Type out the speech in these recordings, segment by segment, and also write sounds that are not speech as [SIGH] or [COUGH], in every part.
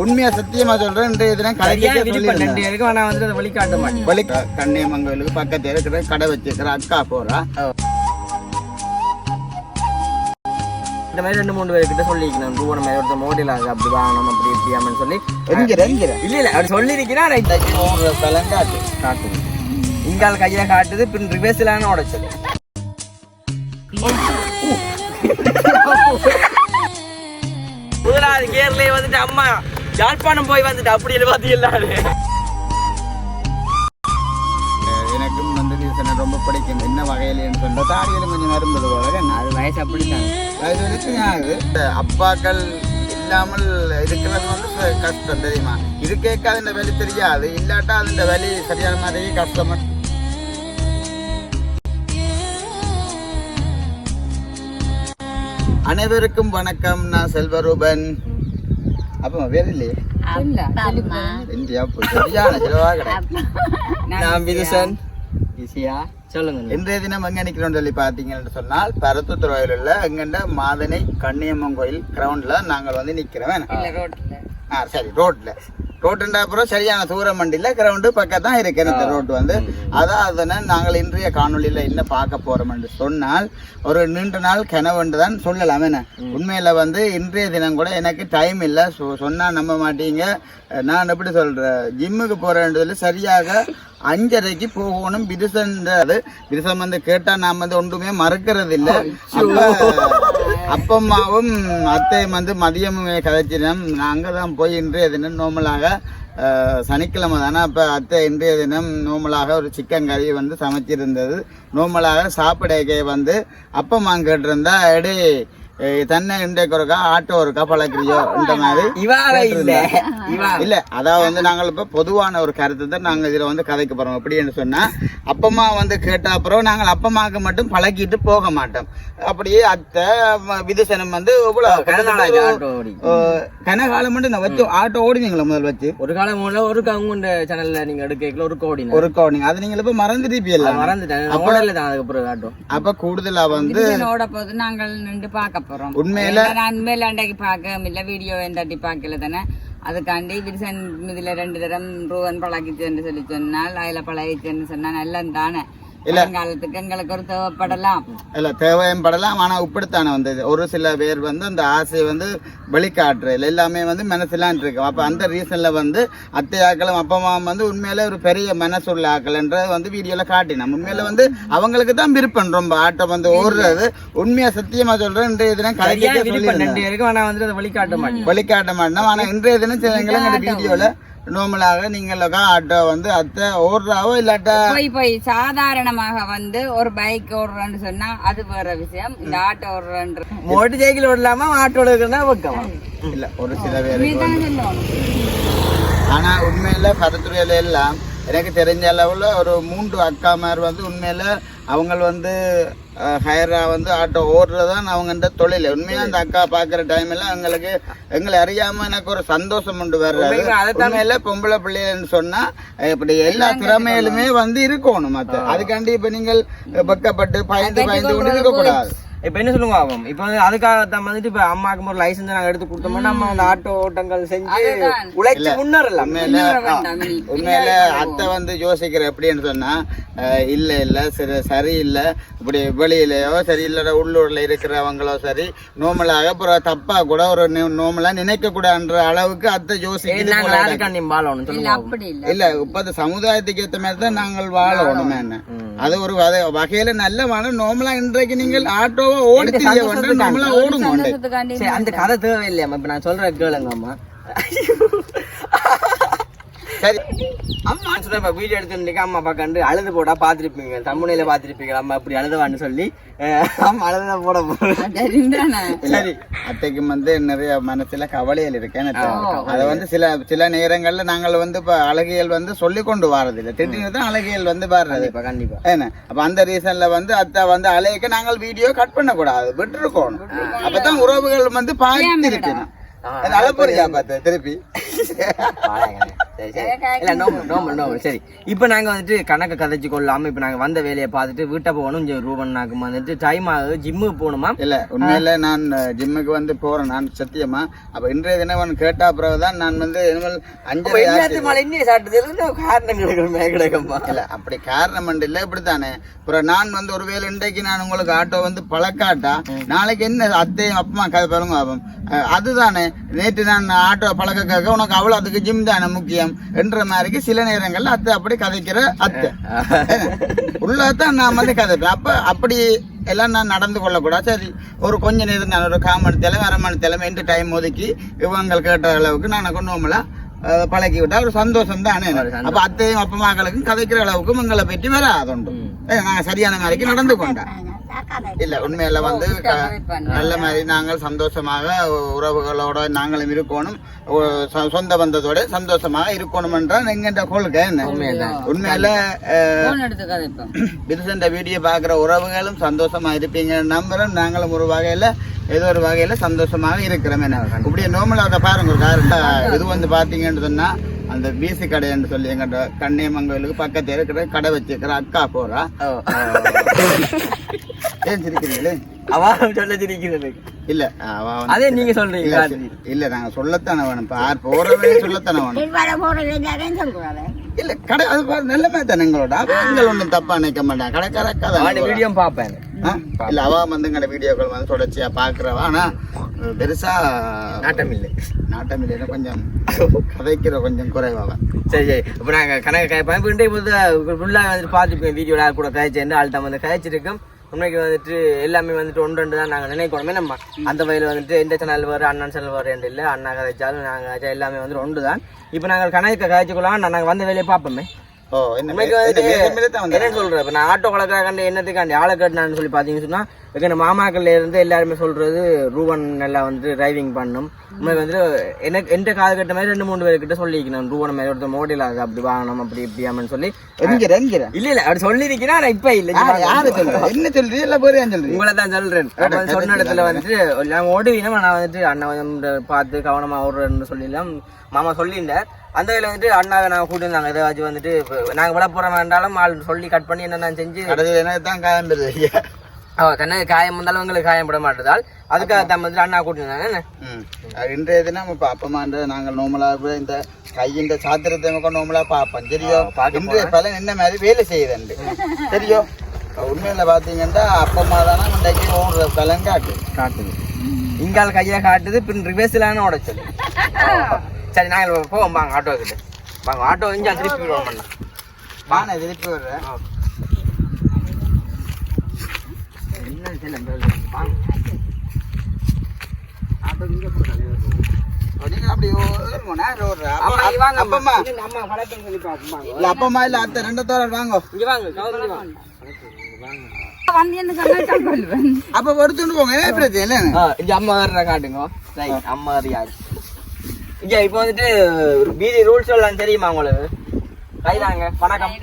உண்மையா சத்தியமா சொல்றேன் இன்றைய தினம் கடைக்கு விருப்பம் ரெண்டு பேருக்கு ஆனா வந்துட்டு அதை வழிகாட்ட மாட்டேன். வழி கண்ணியமங்கலுக்கு பக்கத்துல இருக்கிற கடை வச்சிருக்கிற அக்கா போறா. இந்த மாதிரி ரெண்டு மூணு பேர்கிட்ட சொல்லியிருக்கணும். ரூபா மாதிரி ஒருத்தர் மோடியில் ஆகுது அப்படி வாங்கணும் அப்படி இப்படி அப்படின்னு சொல்லி. இல்ல இல்ல சொல்லியிருக்கிறேன் பலங்காட்டு காட்டும் இங்கால் கையில காட்டுது பின் ரிவர்ஸ்லான உடைச்சது. [LAUGHS] [LAUGHS] [LAUGHS] முதலாவது கேர்லயே வந்துட்டு அம்மா யாழ்ப்பாணம் போய் வந்துட்டு அப்படி பாத்தீங்களா எனக்கும் வந்து ரீசனை ரொம்ப பிடிக்கும். என்ன வகையிலன்னு சொன்னா தாடியிலும் கொஞ்சம் நரும்புது போல. என்ன? அது வயசு அப்படித்தான். அது. வரைக்கும் ஞாபகம். அப்பாக்கள் இல்லாமல் இருக்கிறது வந்து கஷ்டம் தெரியுமா? இது கேட்காது இந்த வலி தெரியாது. இல்லாட்டா அந்த வலி சரியான மாதிரி கஷ்டமா அனைவருக்கும் வணக்கம். நான் செல்வரூபன். அப்போ வேற இல்லையே? இந்தியா சரியான செலவாக. நான் விதுசன். ஈஸியா சொல்லுங்க இன்றைய தினம் எங்க நிக்கிறோம் சொல்லி பாத்தீங்கன்னு சொன்னால் பரத்துத்துறையில் உள்ள எங்கண்ட மாதனை கண்ணியம்மன் கோயில் கிரவுண்ட்ல நாங்கள் வந்து நிக்கிறோம் ஆ சரி ரோட்ல ரோட்டுன்ற அப்புறம் சரியான தூரம் வண்டியில் கிரவுண்டு பக்கம் தான் இருக்கு இந்த ரோட்டு வந்து. அதான் அதனை நாங்கள் இன்றைய காணொளியில் என்ன பார்க்க போறோம் என்று சொன்னால் ஒரு நீண்ட நாள் கனவுண்டு தான் சொல்லலாம். என்ன? உண்மையில வந்து இன்றைய தினம் கூட எனக்கு டைம் இல்லை. சொ- சொன்னா நம்ப மாட்டீங்க. நான் எப்படி சொல்றேன்? ஜிம்முக்கு போறேன்றதுல சரியாக அஞ்சரைக்கு போகணும். பிரிசன்றது பிரிசன் வந்து கேட்டா நாம் வந்து ஒன்றுமே மறுக்கிறது இல்லை அப்பம்மாவும் அத்தையும் வந்து மதியமுமே கதைச்சினோம். நாங்கள் தான் போய் இன்றைய தினம் நோமலாக சனிக்கிழமை தானே அப்போ அத்தை இன்றைய தினம் நோமலாக ஒரு சிக்கன் கறி வந்து சமைச்சிருந்தது. நோமலாக சாப்பிடக்கே வந்து அப்பம்மா கேட்டிருந்தா எடே தன்னை இன்றைக்கு ஒருக்கா ஆட்டோ ஒருக்கா பழக்கிறியோ இந்த மாதிரி இல்ல. இவா. இல்ல அதாவது வந்து நாங்கள் இப்ப பொதுவான ஒரு கருத்து தான் நாங்க இதுல வந்து கதைக்க போறோம். எப்படின்னு சொன்னா அப்பம்மா வந்து கேட்ட அப்புறம் நாங்கள் அப்பம்மாவுக்கு மட்டும் பழக்கிட்டு போக மாட்டோம். அப்படியே அத்தை விதுசனம் வந்து கனகாலம் மட்டும் நான் வச்சு ஆட்டோ ஓடினீங்களா முதல் வச்சு? ஒரு காலம் முதல்ல ஒரு கவுங்க சேனல்ல நீங்க எடுக்கல ஒரு கோடி ஒரு கோடிங்க அது நீங்க இப்ப மறந்துருப்பீல்ல மறந்துட்டேன். அப்ப கூடுதலா வந்து ஓட போது நாங்கள் நின்று பார்க்க போறோம் உண்மையில நான் உண்மையில அன்றைக்கு பார்க்க இல்ல. வீடியோ எந்தாட்டி பார்க்கல தானே. அதுக்காண்டி விரிசன் இதுல ரெண்டு தரம் ரூவன் பழகிச்சுன்னு சொல்லி சொன்னால் அதுல பழகிச்சுன்னு சொன்னா நல்லம் தானே. காலத்துக்கு எங்களுக்கு ஒரு தேவைப்படலாம். இல்ல தேவையும் படலாம் ஆனா இப்படித்தானே வந்தது. ஒரு சில பேர் வந்து அந்த ஆசையை வந்து வெளிக்காட்டுறது எல்லாமே வந்து மனசுலாம் இருக்கு. அப்ப அந்த ரீசன்ல வந்து அத்தையாக்களும் அப்பா வந்து உண்மையில ஒரு பெரிய மனசுள்ள ஆக்கள்ன்ற வந்து வீடியோல காட்டினோம். உண்மையில வந்து அவங்களுக்கு தான் விருப்பம். ரொம்ப ஆட்டம் வந்து ஓடுறது. உண்மையா சத்தியமா சொல்றேன். இன்றைய தினம் சரியா கலைக்கு விருப்பம். ரெண்டு பேருக்கு ஆனா வந்துட்டு அதை வழிகாட்ட மாட்டேன். வெளிக்காட்ட மாட்டோம் ஆனா இன்றைய தினம் சிலங்களும் இந்த வீடியோல நார்மலாக நீங்களும் ஆட்டோ வந்து அத்தை ஓடுறாவோ இல்லாட்டா போய் போய் சாதாரணமாக வந்து ஒரு பைக் ஓடுறேன்னு சொன்னா அது வேற விஷயம். இந்த ஆட்டோ ஓடுறன்ற மோட்டர் சைக்கிள் ஓடலாமா ஆட்டோ எடுக்கிறதா பக்கமா இல்ல ஒரு சில சொல்லணும். ஆனா உண்மையில பருத்துறையில எல்லாம் எனக்கு தெரிஞ்ச அளவுல ஒரு மூன்று அக்காமார் வந்து உண்மையில அவங்க வந்து ஹயரா வந்து ஆட்டோ ஓடுறதுதான் அவங்கன்ற தொழில். உண்மையா அந்த அக்கா பாக்குற டைம் எல்லாம் எங்களுக்கு எங்களை அறியாம எனக்கு ஒரு சந்தோஷம் உண்டு அதைத்தான் உண்மையில பொம்பளை பிள்ளைன்னு சொன்னா அஹ், இப்படி எல்லா திறமையிலுமே வந்து இருக்கணும் மத்த. அதுக்காண்டி இப்ப நீங்கள் வெக்கப்பட்டு பயந்து பயந்து கொண்டு இருக்க கூடாது. இப்ப என்ன சொல்லுங்க ஆகும் இப்ப வந்து அதுக்காக தான் வந்துட்டு இப்ப அம்மாக்கு ஒரு லைசன்ஸ் நாங்க எடுத்து கொடுத்தோம்னா நம்ம அந்த ஆட்டோ ஓட்டங்கள் செஞ்சு உழைச்சு முன்னேறலாம். உண்மையில உண்மையில அத்தை வந்து யோசிக்கிற எப்படின்னு சொன்னா இல்ல இல்ல சரி சரி இல்ல இப்படி வெளியிலயோ சரி இல்ல உள்ளூர்ல இருக்கிறவங்களோ சரி நோமலாக அப்புறம் தப்பா கூட ஒரு நோமலா நினைக்க கூடாதுன்ற அளவுக்கு அத்தை யோசிக்கிறது இல்ல இல்ல. இப்ப சமுதாயத்துக்கு ஏத்த மாதிரி தான் நாங்கள் வாழணும் என்ன? அது ஒரு வகை- வகையில நல்ல வாழ நோமலா இன்றைக்கு நீங்கள் ஆட்டோவை ஓடி தெரிய வேண்டாம் நம்மளா சரி அந்த கதை தேவையில்லையாம்மா. இப்ப நான் சொல்றேன் கேளுங்க அம்மா சரி. அம்மா இப்ப வீடியோ எடுத்துட்டு அம்மா பார்க்கண்டு அழுது போட்டா பாத்திருப்பீங்க தமிழில பாத்திருப்பீங்க அம்மா இப்படி அழுதுவான்னு சொல்லி அம்மா அழுத போட சரி அத்தைக்கு வந்து நிறைய மனசுல கவலைகள் இருக்கு எனக்கு. அதை வந்து சில சில நேரங்கள்ல நாங்கள் வந்து இப்ப அழகியல் வந்து சொல்லி கொண்டு வர்றது இல்லை திடீர்னு தான் அழகியல் வந்து வர்றது. கண்டிப்பா கண்டிப்பா. என்ன? அப்ப அந்த ரீசன்ல வந்து அத்தை வந்து அலையக்க நாங்கள் வீடியோ கட் பண்ண கூடாது விட்டுருக்கோம் அப்பதான் உறவுகள் வந்து பார்த்து இருக்கணும் அழ போறியா பார்த்து திருப்பி. சரி சரி. இல்ல நோமல் நோமல் நோமல் சரி. இப்போ நாங்க வந்துட்டு கணக்கு கதைச்சு கொள்ளாம இப்போ நாங்க வந்த வேலையை பார்த்துட்டு வீட்டை போகணும் கொஞ்சம் ரூபன் நாக்கு வந்துட்டு டைம் ஆகுது. ஜிம்முக்கு போகணுமா? இல்ல உண்மையில நான் ஜிம்முக்கு வந்து போறேன். நான் சத்தியமா. அப்ப இன்றைய தினம் கேட்டா பிறகுதான் நான் வந்து இனிமேல் இன்னும் சாப்பிட்டது காரணம் கிடைக்கணுமே கிடைக்குமா? இல்ல அப்படி காரணம் இல்ல இப்படித்தானே. அப்புறம் நான் வந்து ஒருவேளை இன்றைக்கு நான் உங்களுக்கு ஆட்டோ வந்து பழக்காட்டா நாளைக்கு என்ன அத்தையும் அப்பமா கதை பாருங்க அதுதானே. நேற்று நான் ஆட்டோ பழக்க கேட்க உனக்கு அவ்வளவு அதுக்கு ஜிம் தானே முக்கியம். என்ற மாதிரிக்கு சில நேரங்கள்ல அத்தை அப்படி கதைக்கிற அத்தை. [LAUGHS] உள்ளதான் நான் வந்து கதைப்பேன். அப்ப அப்படி எல்லாம் நான் நடந்து கொள்ளக்கூடாது. சரி ஒரு கொஞ்ச நேரம் தான் ஒரு கால் மணி தேவை அரை மணி தேவை என்று டைம் ஒதுக்கி இவங்க கேட்ட அளவுக்கு நான் கொண்டு போகல பழக்கி விட்டா ஒரு சந்தோஷம் தானே. அப்ப அத்தையும் அப்பமாக்களுக்கும் கதைக்கிற அளவுக்கு எங்களை பற்றி வராதுண்டு. ஏ, நாங்க சரியான மாதிரிக்கு நடந்து கொண்டோம். இல்ல உண்மையில வந்து நல்ல மாதிரி நாங்கள் சந்தோஷமாக உறவுகளோட நாங்களும் இருக்கணும். சொந்த பந்தத்தோட சந்தோஷமாக இருக்கணும் என்ற எங்கிட்ட கொள்கை என்ன? உண்மையில. விருசண்ட வீடியோ பார்க்குற உறவுகளும் சந்தோஷமா இருப்பீங்க நம்புறோம் நாங்களும் ஒரு வகையில ஏதோ ஒரு வகையில சந்தோஷமாக இருக்கிறோம் என்ன இப்படியே நோமலா அதை பாருங்க இது வந்து பாத்தீங்கன்னு சொன்னா அந்த பிசி கடைன்னு சொல்லி எங்கிட்ட கண்ணியமங்கலுக்கு பக்கத்துல இருக்கிற கடை வச்சிருக்கிற அக்கா போறா. ஏன் சிரிக்கிறீங்களே? அவ சொல்ல சிரிக்கிறது. இல்ல. அவ அதே நீங்க சொல்றீங்க இல்ல, நாங்க சொல்லத்தானே வேணும். இப்ப யார் போறவே சொல்லத்தானே வேணும். இல்ல கடை அது பாரு, நல்ல மாதிரி தானே எங்களோட. அவங்கள் ஒண்ணும் தப்பா நினைக்க மாட்டாங்க. கடைக்கார அக்கா அவன் தானே வீடியோ பாப்பேன் ஆ? இல்ல அவ வந்து எங்கட வீடியோக்கள் வந்து தொடர்ச்சியா பாக்குறவா ஆனா பெருசா நாட்டம் இல்லை நாட்டம் இல்லைன்னா கொஞ்சம் கதைக்கிற கொஞ்சம் குறைவாவ சரி சரி. இப்போ நாங்கள் கணக்கு கேட்பேன் இப்போ இன்றைக்கு வந்து ஃபுல்லாக வந்துட்டு பார்த்துருப்பேன் வீடியோவில் யார் கூட கழிச்சேன் ஆள்கிட்ட வந்து கழிச்சிருக்கோம் உண்மைக்கு வந்துட்டு எல்லாமே வந்துட்டு ஒன்று ரெண்டு தான் நாங்கள் நினைக்கணுமே நம்ம அந்த வயலில் வந்துட்டு எந்த சேனல் வர அண்ணன் சேனல் வர இல்லை. அண்ணா கதைச்சாலும் நாங்கள் எல்லாமே வந்துட்டு ஒன்று தான். இப்போ நாங்கள் கணக்கு கழிச்சுக்கலாம் நாங்கள் வந்த வேலையை பார்ப்போமே. ஓ என்ன இப்போ நான் ஆட்டோ கலக்கிறாண்டி என்னத்துக்காண்டி ஆளை கட்டினான்னு சொல்லி பார்த்தீங்கன்னு சொன்னா எங்க மாமாக்கள்ல இருந்து எல்லாருமே சொல்றது ரூவன் நல்லா வந்து டிரைவிங் பண்ணும். உண்மைக்கு வந்து எனக்கு எந்த காலகட்ட மாதிரி ரெண்டு மூணு பேர்கிட்ட சொல்லியிருக்கணும் ரூவன் மாதிரி ஒருத்தர் மோடியில் அது அப்படி வாங்கணும் அப்படி இப்படியாமன்னு சொல்லி. என்கிற என்கிற இல்ல இல்ல அப்படி சொல்லியிருக்கீங்கன்னா நான் இப்ப இல்ல. யாரு என்ன சொல்றீ இல்ல போறே சொல்றீ உங்களை தான் சொல்றேன். சொன்ன இடத்துல வந்துட்டு நான் ஓடுவீனா நான் வந்துட்டு அண்ணா வந்து பார்த்து கவனமா ஓடுறேன்னு சொல்லிடலாம். மாமா சொல்லியிருந்தார். அந்த வேலை வந்துட்டு அண்ணாவை நான் கூட்டியிருந்தாங்க ஏதாச்சும் வந்துட்டு இப்ப நாங்க விட போற வேண்டாலும் ஆள் சொல்லி கட் பண்ணி என்ன நான் செஞ்சு தான் காயம் பெறுது அவ கண்ணு காயம் வந்தாலும் உங்களுக்கு காயம் பட மாட்டதால் அதுக்காக தான் வந்துட்டு அண்ணா. அது இன்றைய தினம் இப்போ அப்பமான்ற நாங்கள் நோமலா கூட இந்த கையின் சாத்திரத்தை மட்டும் நோமலா பார்ப்போம். சரியோ? இன்றைய பலன் என்ன மாதிரி வேலை செய்யுதுண்டு. சரியோ? உண்மையில பாத்தீங்கன்னா அப்பமா தானே இன்றைக்கு ஓடுற பலன் காட்டு காட்டுது. இங்கால் கையை காட்டுது பின் ரிவர்ஸ்லான உடைச்சது சரி நாங்கள் போவோம். வாங்க ஆட்டோ கிட்ட. வாங்க ஆட்டோ இஞ்சா திருப்பி விடுவோம். அண்ணா வாங்க திருப்பி வர்றேன் என்ன செல்லம் வாங்க ஆட்டோ இங்க போட்டாங்க நீங்க அப்படி ஓடுமோனா ஓடுறா அம்மா இங்க வாங்க அப்பம்மா அம்மா அம்மா வணக்கம் சொல்லி பாப்போம் இல்ல அத்தை ரெண்டு தோற வாங்க. அப்ப எடுத்துட்டு போங்க. என்ன பிரச்சனை இல்லை அம்மா வர்ற காட்டுங்க. ரைட் அம்மா யாரு இங்க இப்போ வந்துட்டு பிஜி ரூல்ஸ் எல்லாம் தெரியுமா உங்களுக்கு? கைதாங்க வணக்கம்.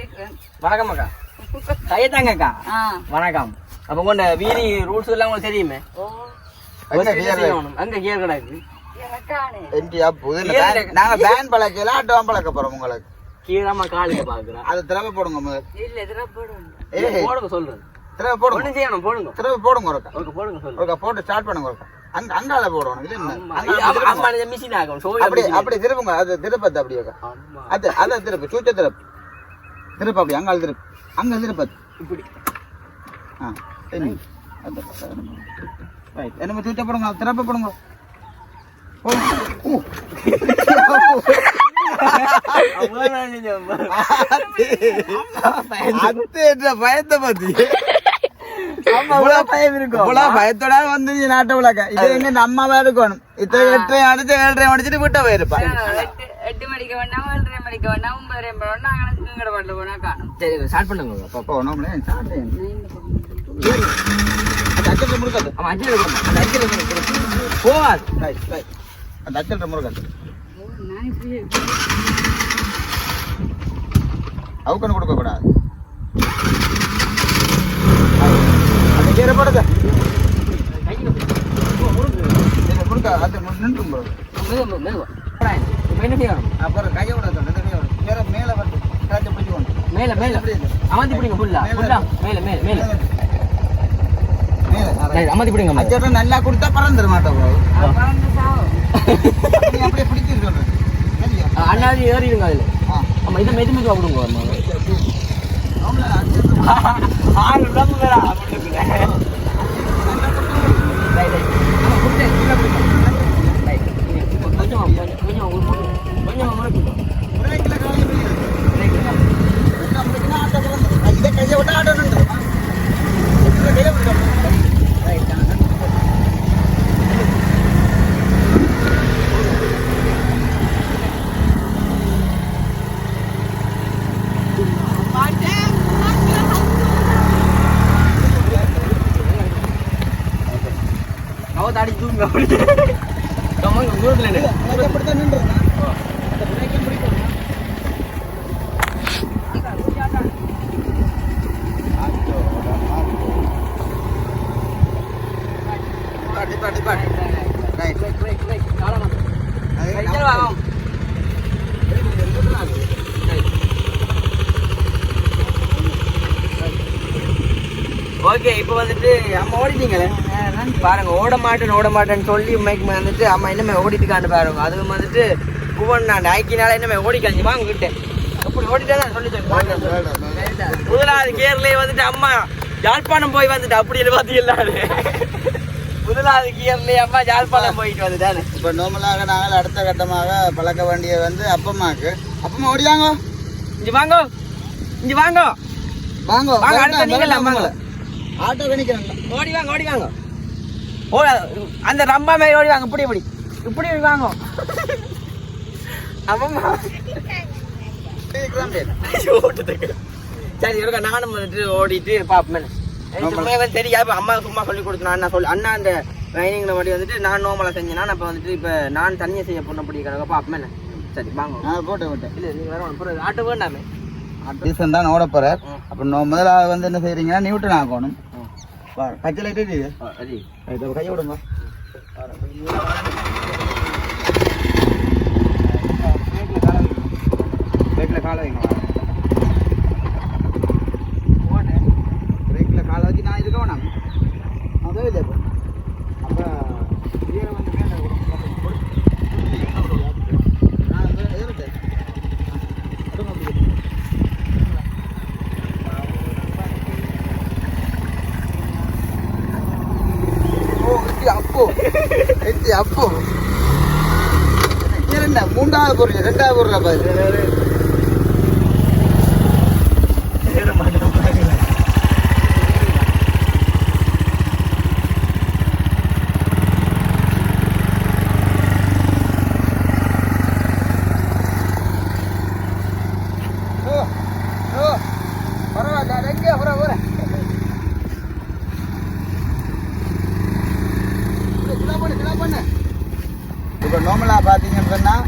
வணக்கம் அக்கா. [LAUGHS] கைதாங்கக்கா ஆ. வணக்கம். அப்ப கொண்ட வீதி ரூல்ஸ் எல்லாம் உங்களுக்கு தெரியுமே? என்ன? அங்க கியர் புது நாங்க பேன் பழக்கல ஆட்டோ பழக்க போறோம் உங்களுக்கு. கீழாம காலுக்கு பாக்குறேன் அதை திறமை போடுங்க முதல். இல்ல போடுங்க. சொல்றேன். திறமை போடுங்க. ஒண்ணும் செய்யணும் போடுங்க. திறமை போடுங்க ஒருக்கா. ஓகே போடுங்க சொல்லுங்க ஒருக்கா போட்டு ஸ்டார்ட் பண்ணுங்க ஒருக்கா. அங்க அங்கால என்ன? இது அப்படி அம்மா- இந்த மிஷின் ஆகும் சோயா அப்படி. அப்படி திருப்புங்க. அது திருப்பத்து அப்படியே. அது அத திருப்பு சூச்ச திருப்பு. திருப்பு அப்படி அங்கால திருப்பு. அங்க திருப்பது இப்படி. ஆ. என்ன ரைட் என்ன சூச்ச போடுங்க திறப்ப போடுங்க பயத்தை பத்தி பயத்தோட வந்து நாட்டை விளக்க இது எங்க நம்மவா இருக்கணும் இத்தனை எட்டரை அடிச்சு ஏழரை அடிச்சுட்டு விட்ட போயிருப்பா எட்டு மணிக்கு வேணாம் ஏழரை மணிக்கு வேணாம் ஒன்பதரை மணி எங்கட பாட்டில் போனா காணும் சரி ஸ்டார்ட் பண்ணுங்க அப்பா அப்போ சாப்பிட்டேன் அச்சல் முருகத்து அவன் இருக்கணும் அந்த இருக்கணும் போவாது அந்த அச்சல் இப்படி அவுக்கன்னு கொடுக்க கூடாது அந்த கீரை போடுங்க. முருங்க அது நின்று அப்புறம் கையை விட மேல வந்து மேல மேல. அமர்த்தி பிடிங்க ஃபுல்லா ஃபுல்லா மேல மேல மேல. அமர்த்தி பிடிங்க. அச்சோட்டம் நல்லா கொடுத்தா பறந்துட மாட்டோம் அப்படியே பிடிச்சு சொல்றேன் அண்ணாடி ஏறிடுங்க அதுல ஆ ஆமா இதை மெது மெதுவா கொடுங்க அம்மா. ஆமா, அச்சோட்டம் ஆளு உடம்பு வேற ஆபத்துக்குள்ள. Right, right. ஆமா, கொடுத்தேன். கீழே கொடுங்க. Right. கொஞ்சமா, கொஞ்சம், கொஞ்சமா. கொஞ்சமா பிடிக்கிறது. இதை கையை விட்டா ஆட்டோ நின்றுடும். இதை கையை விட்டா. Right. கவுத்து அடிச்சு தூக்குங்க அப்படியே. கம்மா, இங்க தூரத்துல நில்லு. பிரேக்கை பிடித்தா நின்றுடும். அந்த பிரேக்கை பிடிக்கணும். டிப்பாட், டிப்பாட், டிப்பாட். Right. Break, break, break. காலை மாத்து. அது கையில வாங்க. ஓகே இப்போ வந்துட்டு அம்மா ஓடிட்டீங்களே? பாருங்க ஓட மாட்டேன் ஓட மாட்டேன்னு சொல்லி உண்மைக்கு வந்துட்டு அம்மா என்னமே ஓடிட்டு காண்டு பாருங்க. அதுவும் வந்துட்டு குவன் நான் நாய்க்கினால என்னமே ஓடி கழிஞ்சு வாங்க கிட்ட அப்படி ஓடிட்டே சொல்லி வேண்டாம். முதலாவது கியர்லயே வந்துட்டு அம்மா யாழ்ப்பாணம் போய் வந்துட்டு அப்படின்னு பாத்தீங்களா முதலாவது கியர்லயே அம்மா யாழ்ப்பாணம் போயிட்டு வந்துட்டாரு இப்ப நார்மலாக நாங்கள் அடுத்த கட்டமாக பழக்க வேண்டிய வந்து அப்பம்மாக்கு. அப்பம்மா ஓடியாங்க. இங்க வாங்க. இங்க வாங்க. வாங்க. வாங்க, அடுத்த நீங்க வாங்க. ஆட்டோ கணிக்கிறேன் ஓடி வாங்க ஓடி வாங்க. ஓ அந்த ரம்பா மாதிரி ஓடி வாங்க இப்படி இப்படி. இப்படி வாங்க. அப்பமா சரி இருக்கா நானும் வந்துட்டு ஓடிட்டு பாப்பேன் தெரியாது இப்ப அம்மா சும்மா சொல்லி கொடுத்தேன் அண்ணா சொல்லி. அண்ணா அந்த ட்ரைனிங்ல மட்டும் வந்துட்டு நான் நோமலா செஞ்சேன்னா அப்ப வந்துட்டு இப்ப நான் தனியா செய்ய பொண்ணு கிடக்க பாப்பேன் சரி வாங்க. நான் போட்டேன் விட்டேன் இல்ல நீங்க வேற ஆட்டோ வேண்டாமே. டீசன் தான் ஓட போறார். அப்ப நோ- முதலாவது வந்து என்ன செய்றீங்கன்னா நியூட்டன் ஆகணும். பச்சை லைட் இது சரி இதை கையை விடுங்க பிரேக்ல காலை வைங்க பிரேக்ல காலை வச்சு நான் இருக்க வேணாம் அதான் இல்லை இப்போ அப்போ கீழே வந்து மேலே விடும். அப்ப கொடு. நான் வந்து ஏறுதேன். அடுங்க அப்படி. ஓ எத்தி அப்போ எத்தி அப்போ. இரண்டா மூன்றாவது பொருள் ரெண்டாவது பொருள் பாரு இது. ஓ, ஓ, பரவாயில்ல, அது எங்கே? அப்புறம் வரேன். இதெல்லாம் பண்ணு, இதெல்லாம் பண்ணு. இப்போ நார்மலாக பார்த்தீங்கன்னு சொன்னால்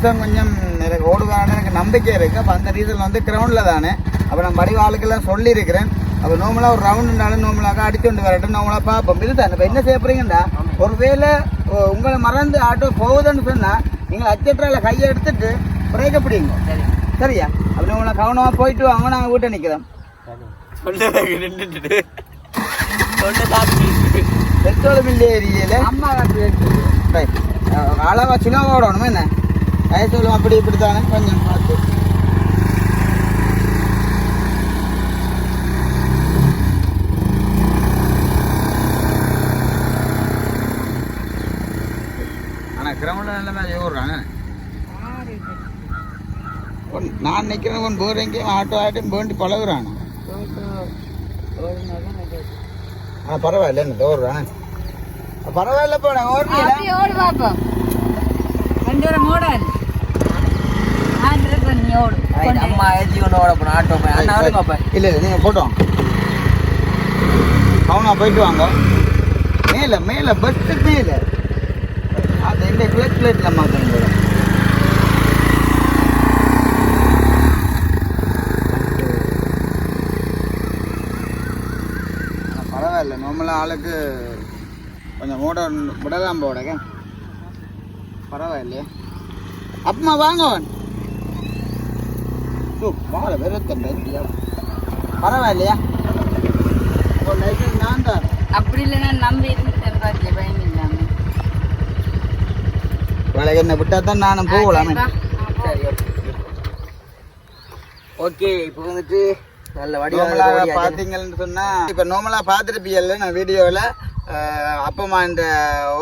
விதிசம் கொஞ்சம் எனக்கு ஓடுவான்னு எனக்கு நம்பிக்கை இருக்குது அப்போ அந்த ரீசன் வந்து கிரவுண்டில் தானே. அப்போ நான் படிவ ஆளுக்கெல்லாம் சொல்லியிருக்கிறேன். அப்போ நார்மலாக ஒரு ரவுண்டுனாலும் நார்மலாக அடிச்சு கொண்டு வரட்டும். நார்மலாக பார்ப்போம். இது தானே இப்போ என்ன செய்ய போறீங்கடா ஒருவேளை உங்களை மறந்து ஆட்டோ போகுதுன்னு சொன்னால் நீங்கள் அச்சற்றால கையை எடுத்துட்டு பிரேக்க பிடிங்க. சரி சரியா? அப்படி உங்களை கவனமாக போயிட்டு வாங்க. நாங்கள் வீட்டை நிற்கிறோம் பெட்ரோல் பில் ஏரியில அம்மா அளவா சின்ன ஓடணும் என்ன? வயசுல அப்படி இப்படி தானே கொஞ்சம் பார்த்து. ஆனால் கிரவுண்டில் நல்ல மாதிரி ஓடுறாங்க ஒன்- நான் நிற்கிறேன் ஒன் போர் எங்கேயும் ஆட்டோ ஆட்டும் வேண்டி பழகுறான். ஆனால் பரவாயில்ல என்ன ஓடுறான் பரவாயில்ல போனேன் ஓடுறீங்களா ஓடு ரெண்டு பேரும் ஓடாது. ஓடு அம்மா ஓட போனோம் ஆட்டோ போய். அண்ணா வருங்க அப்ப இல்ல இல்ல நீங்க போட்டோம் கவுனா போயிட்டு வாங்க. மேல மேல பஸ் மேல. அது எங்க கிளச் பிளேட்ல மாத்தணும் பரவாயில்ல. நார்மலாக ஆளுக்கு கொஞ்சம் மூட விடலாம் போடங்க பரவாயில்லையா. அப்பமா வாங்க மாலை வெறுத்தண்டா இல்லையா பரவாயில்லையா இப்போ லைசன்ஸ் நான் தான் அப்படி இல்லை நான் நம்பி இருந்துட்டேன் பாத்தியா பயம் இல்லாம வேலைக்கு என்ன விட்டா தான் நானும் போகலாமே. சரி ஓகே. இப்போ வந்துட்டு நல்ல வடிவாக பார்த்தீங்கன்னு சொன்னா இப்போ நார்மலாக பார்த்துருப்பீங்கல்ல நான் வீடியோவில் அப்பமா இந்த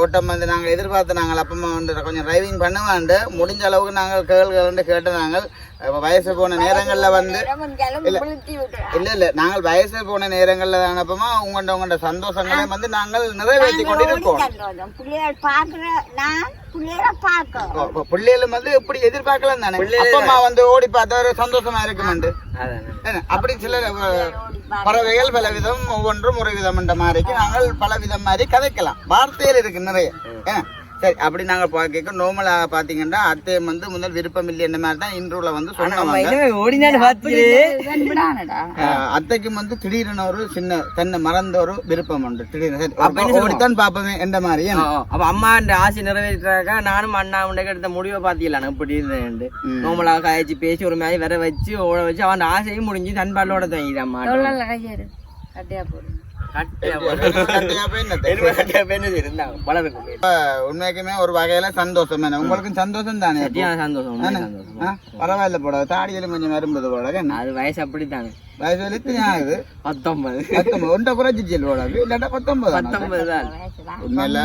ஓட்டம் வந்து நாங்கள் எதிர்பார்த்து நாங்கள் அப்பமா வந்து கொஞ்சம் டிரைவிங் பண்ணுவாண்டு. முடிஞ்ச அளவுக்கு நாங்கள் வந்து கேட்டு நாங்கள் வயசு போன நேரங்களில் வந்து இல்ல இல்ல இல்ல நாங்கள் வயசு போன நேரங்கள்ல தானப்பமா உங்கள்ட உங்கள்ட சந்தோஷங்களை வந்து நாங்கள் நிறைவேற்றி ஓ, இப்போ பிள்ளைகளும் வந்து இப்படி எதிர்பார்க்கலாம் தானே? அப்பமா வந்து ஓடி பார்த்தா ஒரு சந்தோஷமா இருக்குமெண்டு அப்படி சில பறவைகள் பல விதம் ஒவ்வொன்றும் ஒரு விதம் என்ற மாதிரிக்கு நாங்கள் பல விதம் மாதிரி கதைக்கலாம். வார்த்தைகள் இருக்கு நிறைய. சரி அப்படி நாங்கள் பார்க்க நார்மலாக பார்த்தீங்கன்னா அத்தையம் வந்து முதல் விருப்பம் இல்லை என்ன மாதிரி தான் இன்றுல வந்து சொன்னாங்க. அத்தைக்கும் வந்து திடீர்னு ஒரு சின்ன தன்னை மறந்த ஒரு விருப்பம் உண்டு. திடீர்னு சரி, அப்ப ஓடித்தான் பாப்போமே என்ற மாதிரி? அப்ப அம்மா அந்த ஆசை நிறைவேற்றாக்கா நானும் அண்ணா உண்டை எடுத்த முடிவை பாத்தீங்களா இப்படி இருந்தேன் ம். நோமலாக காய்ச்சி பேசி ஒரு மாதிரி வர வச்சு ஓட வச்சு அவன் ஆசையும் முடிஞ்சு தன்பாலோட தங்கிது அம்மா தொழில கையாரு உண்மைக்குமே ஒரு வகையில சந்தோஷம் என்ன உங்களுக்கும் சந்தோஷம் தானே சந்தோஷம் பரவாயில்ல போட தாடியிலும் கொஞ்சம் வரும்பது போட என்ன? அது வயசு அப்படித்தானே. வயசு வலித்து ஆகுது? பத்தொன்பது. பத்தொன்பது. ஒன்றை குறைச்சி போட இல்லாட்டா பத்தொன்பது பத்தொன்பது தான். உண்மையில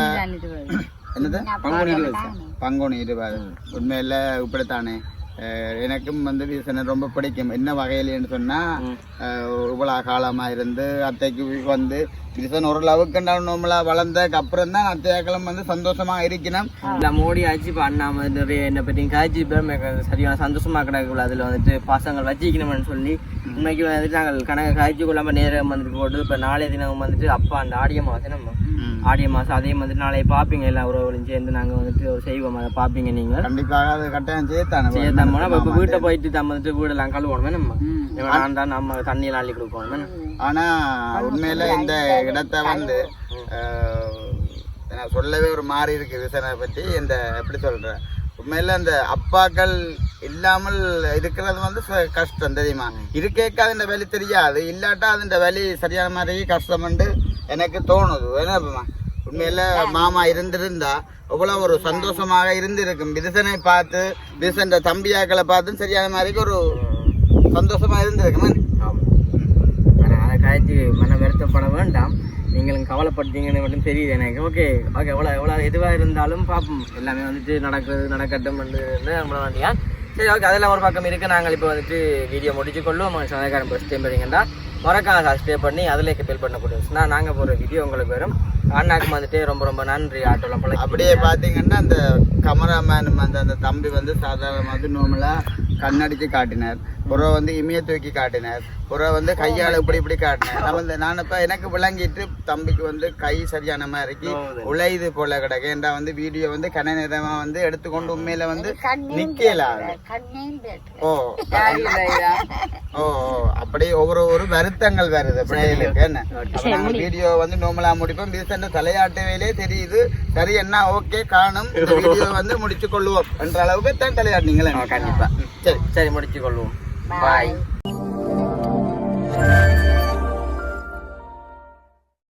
என்னது? பங்குனி இருபது. பங்குனி இருபாது. உண்மையில இப்படித்தானே? எனக்கும் வந்து வீசனை ரொம்ப பிடிக்கும். என்ன வகையிலன்னு சொன்னா அஹ் இவ்வளவு காலமா இருந்து அத்தைக்கு வந்து வீசன் ஓரளவுக்கு நார்மலா வளர்ந்ததுக்கு அப்புறம் தான் அத்தையாக்களும் வந்து சந்தோஷமா இருக்கணும் இல்ல மோடி ஆச்சு இப்ப அண்ணா நிறைய என்ன பத்தி காய்ச்சி எனக்கு சரியான சந்தோஷமா கிடக்குள்ள அதுல வந்துட்டு பசங்கள் வச்சிக்கணும்னு சொல்லி உண்மைக்கு வந்துட்டு நாங்கள் கணக்கு காய்ச்சி கொள்ளாம நேரம் வந்துட்டு போட்டு இப்ப நாளைய தினம் வந்துட்டு அப்பா அந்த ஆடிய மாசம் நம்ம. ஆடிய மாசம் அதே மாதிரி நாளைய பாப்பீங்க எல்லா உறவுகளும் சேர்ந்து நாங்க வந்துட்டு ஒரு செய்வோம். அதை பாப்பீங்க நீங்க. கண்டிப்பாக அது கட்டாயம் செய்யத்தானே. செய்யத்தாம இப்ப வீட்டை போயிட்டு தம் வந்துட்டு வீடெல்லாம் கழுவணுமே நம்ம. நான் தான் நம்ம தண்ணி எல்லாம் அள்ளி கொடுப்போம் ஆனா உண்மையில இந்த இடத்த வந்து நான் சொல்லவே ஒரு மாறி இருக்கு விசனை பத்தி இந்த எப்படி சொல்றேன்? உண்மையில அந்த அப்பாக்கள் இல்லாமல் இருக்கிறது வந்து ச- கஷ்டம் தெரியுமா? இருக்கேக்க அதுன்ற வலி தெரியாது. இல்லாட்டா அதுன்ற வழி சரியான மாதிரி கஷ்டம்ண்டு எனக்கு தோணுது. என்ன உண்மையில மாமா இருந்திருந்தா அவ்வளோ ஒரு சந்தோஷமாக இருந்திருக்கும். விதிசனை பார்த்து விதுசன் தம்பியாக்களை பார்த்து சரியான மாதிரி ஒரு சந்தோஷமா இருந்திருக்கும். காய்ச்சி மன வருத்தப்பட வேண்டாம். நீங்களும் கவலைப்பட்டீங்கன்னு மட்டும் தெரியுது எனக்கு. ஓகே ஓகே எவ்வளோ எவ்வளோ எதுவாக இருந்தாலும் பார்ப்போம் எல்லாமே வந்துட்டு நடக்குது நடக்கட்டும் நம்மள வேண்டியா சரி ஓகே அதெல்லாம் ஒரு பக்கம் இருக்கு. நாங்கள் இப்போ வந்துட்டு வீடியோ முடிச்சு கொள்ளுவோம் சமயக்காரன் ஃபஸ்ட் டைம் வரீங்கன்னா மறக்காம சப்ஸ்கிரைப் பண்ணி அதில் பில் பண்ணக்கூடிய நான் நாங்கள் போகிற வீடியோ உங்களுக்கு வரும். அண்ணாக்கு வந்துட்டு ரொம்ப ரொம்ப நன்றி. ஆட்டோலாம் அப்படியே பாத்தீங்கன்னா அந்த கமராமேன் அந்த அந்த தம்பி வந்து சாதாரணமாக நார்மலா கண்ணடிச்சு காட்டினார். புற வந்து இமைய தூக்கி காட்டினார். புற வந்து கையால இப்படி இப்படி காட்டினார். நம்ம இந்த நான் இப்ப எனக்கு விளங்கிட்டு தம்பிக்கு வந்து கை சரியான மாதிரி உழைது போல கிடக்கு. ஏன்டா வந்து வீடியோ வந்து கன நேரமா வந்து எடுத்துக்கொண்டு உண்மையில வந்து நிக்கல கண்ணையும் பேட்டு ஓ ஓ ஓ, அப்படி ஒவ்வொரு ஒரு வருத்தங்கள் வருது. பிள்ளைகளுக்கு என்ன? வீடியோ வந்து நோமலா முடிப்போம். ரீசெண்டா தலையாட்டவையிலே தெரியுது. சரி என்ன? ஓகே காணும். இந்த வீடியோ வந்து முடிச்சு கொள்ளுவோம். என்ற அளவுக்கு தான் தலையாட்டினீங்களே கண்டிப்பா. ശരി മുടിച്ചു കൊള്ളും. ബൈ